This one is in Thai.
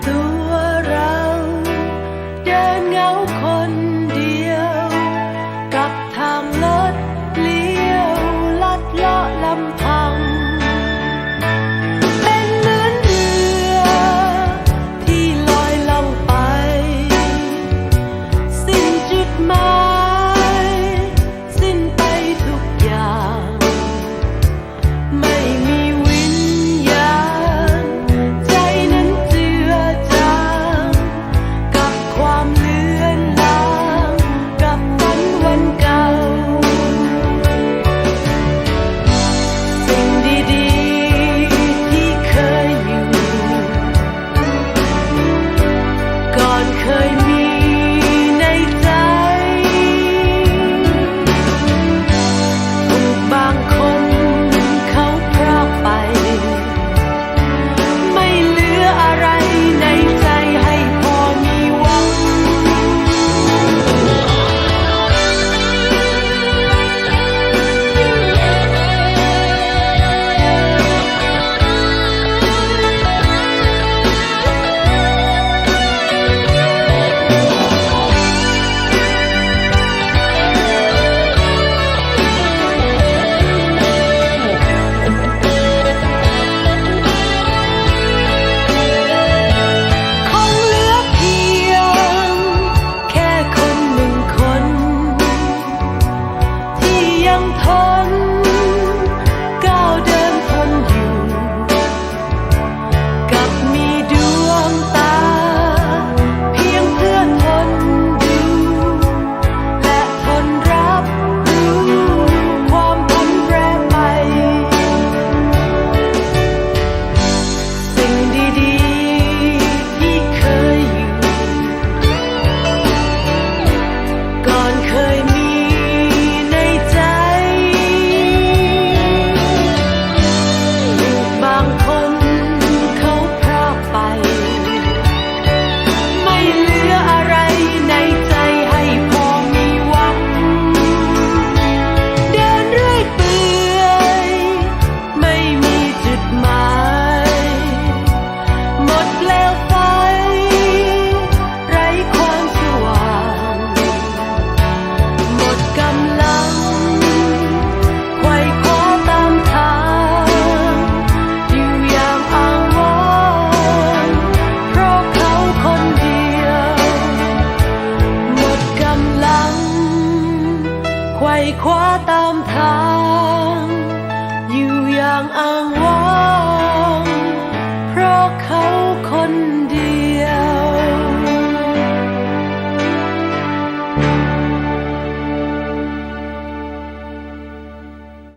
tú. ดเปลวไฟ ไร้ความสว่าง หมดกำลังไขว่คว้าตามทางอยู่อย่างอ้างว้างเพราะเขาคนเดียว หมดกำลังไขว่คว้าตามทาง อยู่อย่างอ้างว้าง one